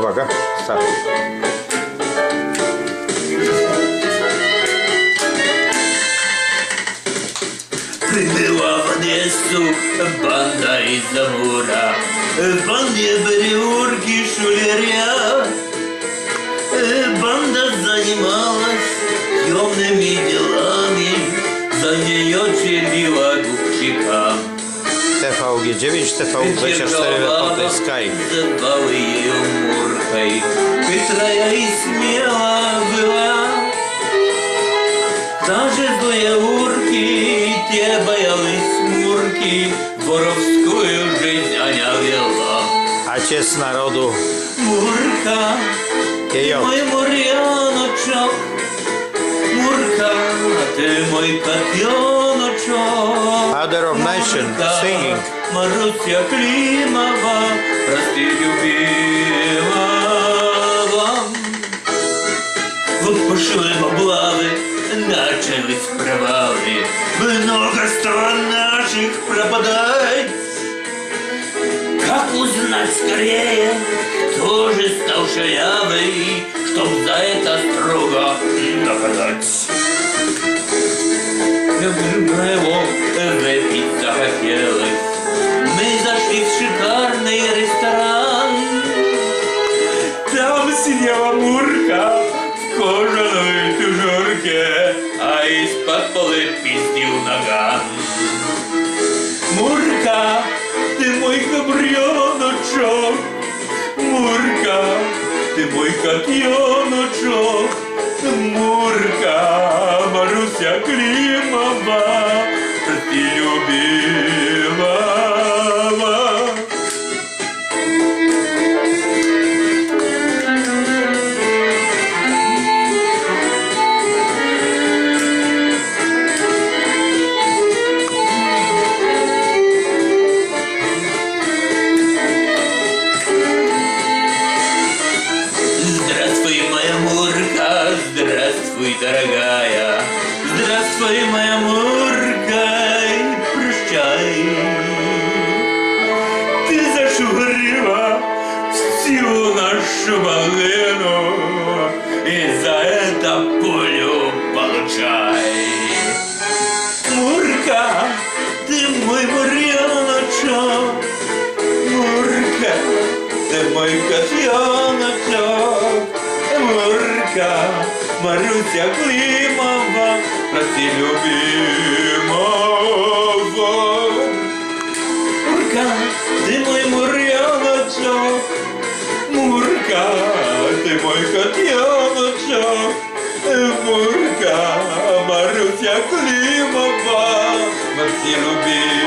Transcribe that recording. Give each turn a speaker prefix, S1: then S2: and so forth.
S1: Uwaga, start.
S2: Przybyła w Odessu banda iz Zamora. Bandzie byli урки шулеря. Банда занималась темными делами, за нее червила губчика.
S1: TVG9, TV24 Reporter Sky.
S2: Называл ее Муркой, хитрая и смела была. Даже злые урки, те боялись мурки, Воровскую жизнь Аня вела.
S1: Ojciec narodu
S2: Мурка, ты
S1: Ее.
S2: мой муряночок, Мурка, ты мой котеночок.
S1: Father of Nation singing.
S2: Маруся Климова, прости, любимого. Вот пошли облавы, начались провалы. Множество наших пропадает. Как узнать скорее, кто же стал шалявый, чтоб за это строго наказать? Любимого его выпить захотелось. Мы зашли в шикарный ресторан. Там сидела Мурка в кожаной тужурке, а из-под полы пиздил наган. Мурка, ты мой кабрионочок, Мурка, ты мой котеночок, Мурка, дорогая. Здравствуй, моя Мурка, и прощай. Ты зашугарила всю нашу малину, и за это пулю получай. Мурка, ты мой муреночок, Мурка, ты мой котеночок, Мурка, Маруся Климова, прости любимого. Мурка, ты мой муреночок, Мурка, ты мой котеночок, Мурка, Маруся Климова, Максим любимого.